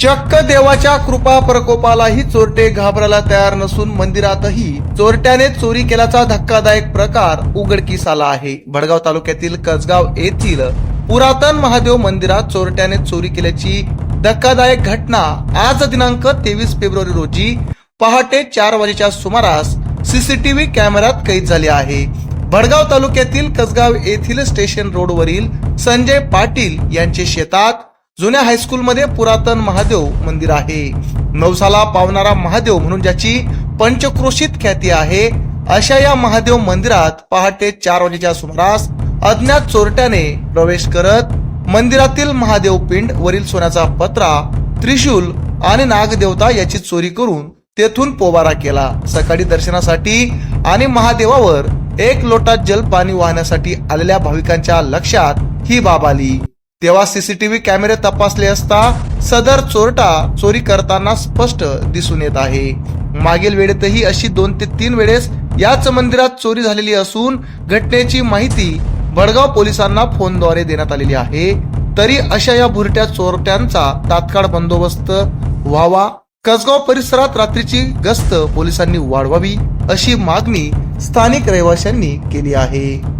चक्क देवाच्या कृपा प्रकोपालाही चोरटे घाबरायला तयार नसून मंदिरातही चोरट्याने चोरी केल्याचा धक्कादायक प्रकार उघडकीस आला आहे. भडगाव तालुक्यातील कसगाव येथील पुरातन महादेव मंदिरात चोरट्याने चोरी केल्याची धक्कादायक घटना आज दिनांक तेवीस फेब्रुवारी रोजी पहाटे चार वाजेच्या सुमारास सीसीटीव्ही कॅमेऱ्यात कैद झाली आहे. भडगाव तालुक्यातील कसगाव येथील स्टेशन रोडवरील संजय पाटील यांचे शेतात जुन्या हायस्कूलमध्ये पुरातन महादेव मंदिर आहे. नवसाला पावणारा महादेव म्हणून ज्याची पंचक्रोशीत ख्याती आहे अशा या महादेव मंदिरात पहाटे चार वाजेच्या सुमारास अज्ञात चोरट्याने प्रवेश करत मंदिरातील महादेव पिंड वरील सोन्याचा पत्रा त्रिशूल आणि नागदेवता याची चोरी करून तेथून पोबारा केला. सकाळी दर्शनासाठी आणि महादेवावर एक लोटा जल पाणी वाहण्यासाठी आलेल्या भाविकांच्या लक्षात ही बाब आली. तेव्हा सीसीटीव्ही कॅमेरे तपासले असता सदर चोरटा चोरी करताना स्पष्ट दिसून येत आहे. मागील वेळेतही अशी दोन ते तीन वेळेस याच मंदिरात चोरी झालेली असून घटनेची माहिती भडगाव पोलिसांना फोनद्वारे देण्यात आलेली आहे. तरी अशा या भुरट्या चोरट्यांचा तात्काळ बंदोबस्त व्हावा. कसगाव परिसरात रात्रीची गस्त पोलिसांनी वाढवावी अशी मागणी स्थानिक रहिवाशांनी केली आहे.